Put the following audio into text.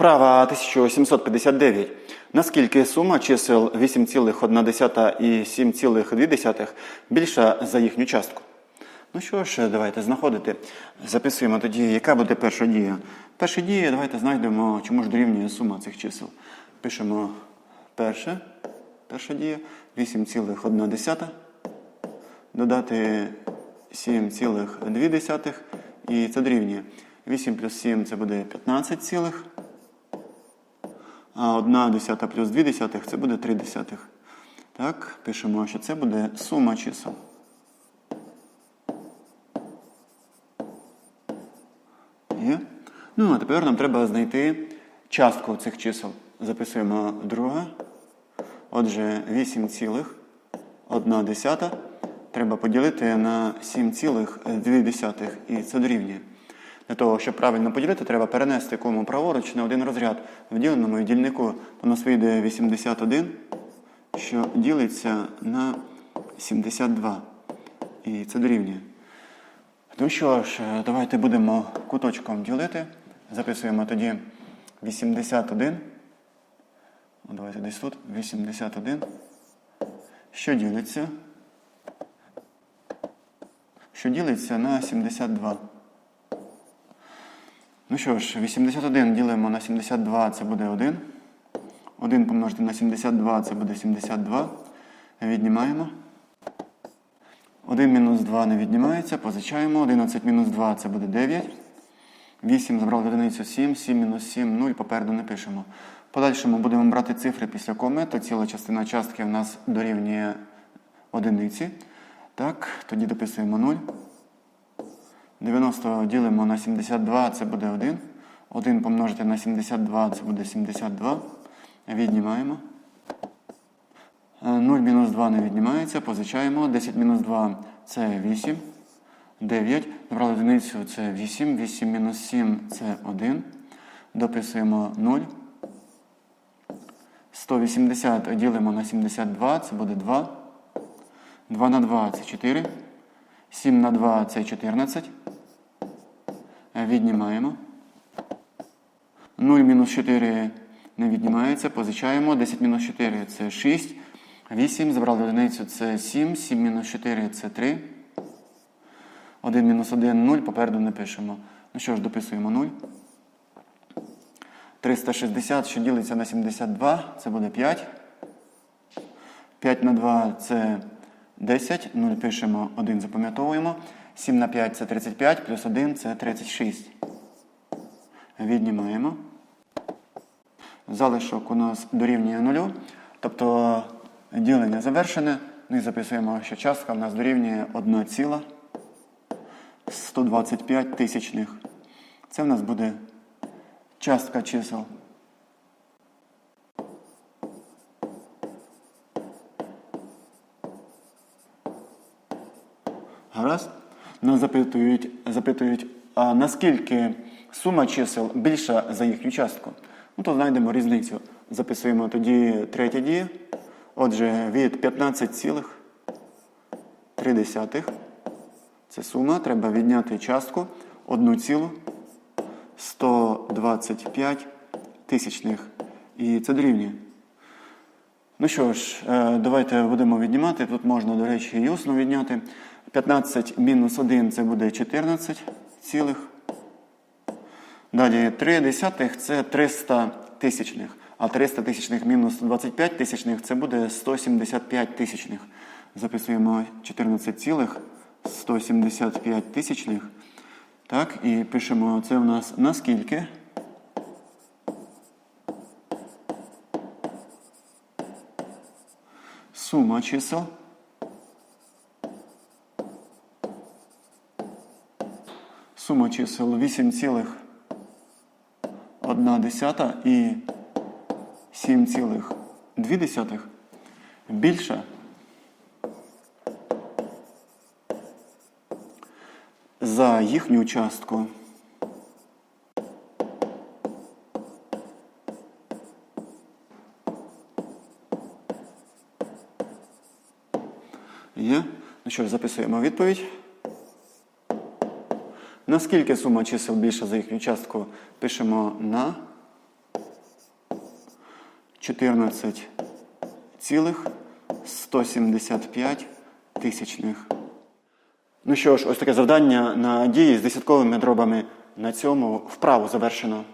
Вправа 1759. Наскільки сума чисел 8,1 і 7,2 більша за їхню частку? Ну що ж, давайте знаходити. Записуємо тоді, яка буде перша дія. Перша дія, давайте знайдемо, чому ж дорівнює сума цих чисел. Пишемо перше, перша дія 8,1 додати 7,2 і це дорівнює. 8 плюс 7 це буде 15 цілих. А 1 десята плюс 2 десятих це буде 3 десятих. Так, пишемо, що це буде сума чисел. Є? Ну, а тепер нам треба знайти частку цих чисел. Записуємо друге. Отже, 8,1 десята треба поділити на 7,2 і це дорівнює. Для того, щоб правильно поділити, треба перенести кому праворуч на один розряд. В діленому і дільнику у нас вийде 81, що ділиться на 72. І це дорівнює. Ну що ж, давайте будемо куточком ділити. Записуємо тоді 81. О, Давайте десь тут. 81. Що ділиться? Що ділиться на 72. Ну що ж, 81 ділимо на 72, це буде 1. 1 помножити на 72, це буде 72. Віднімаємо. 1 мінус 2 не віднімається, позичаємо. 11 мінус 2 це буде 9. 8 забрали одиницю 7, 7 мінус 7, 0, попереду не пишемо. В подальшому будемо брати цифри після коми, ціла частина частки в нас дорівнює одиниці. Так, тоді дописуємо 0. 90 ділимо на 72, це буде 1. 1 помножити на 72, це буде 72. Віднімаємо. 0 мінус 2 не віднімається, позичаємо. 10 мінус 2 це 8. 9. Добрали одиницю це 8. 8 мінус 7 це 1. Дописуємо 0. 180 ділимо на 72, це буде 2. 2 на 2 це 4. 7 на 2 це 14. Віднімаємо. 0 мінус 4 не віднімається, позичаємо. 10 мінус 4 це 6. 8. Забрали одиницю це 7. 7 мінус 4 це 3. 1 мінус 1 0. Попереду не пишемо. Ну що ж, дописуємо 0. 360, що ділиться на 72, це буде 5. 5 на 2 це 10. 0 пишемо, 1 запам'ятовуємо. 7 на 5 це 35, плюс 1 це 36. Віднімаємо. Залишок у нас дорівнює 0. Тобто ділення завершене. Ну і записуємо, що частка в нас дорівнює 1,125 тисячних. Це в нас буде частка чисел. Гаразд? Нас запитують, запитують, а наскільки сума чисел більша за їхню частку? Ну, то знайдемо різницю. Записуємо тоді третя дія. Отже, від 15,3 це сума. Треба відняти частку 1,125 тисячних. І це дорівнює. Ну що ж, е, давайте будемо віднімати. Тут можна, до речі, і усно відняти. 15 мінус 1 це буде 14 цілих. Далі 3 десятих це 300 тисячних. А 300 тисячних мінус 125 тисячних це буде 175 тисячних. Записуємо 14 цілих 175 тисячних. Так, і пишемо це в нас наскільки. Сума чисел. Сума чисел 8,1 і 7,2 більша за їхню частку. Є? Ну що записуємо відповідь. Наскільки сума чисел більша за їхню частку? Пишемо на 14,175 тисячних. Ну що ж, ось таке завдання на дії з десятковими дробами на цьому вправо завершено.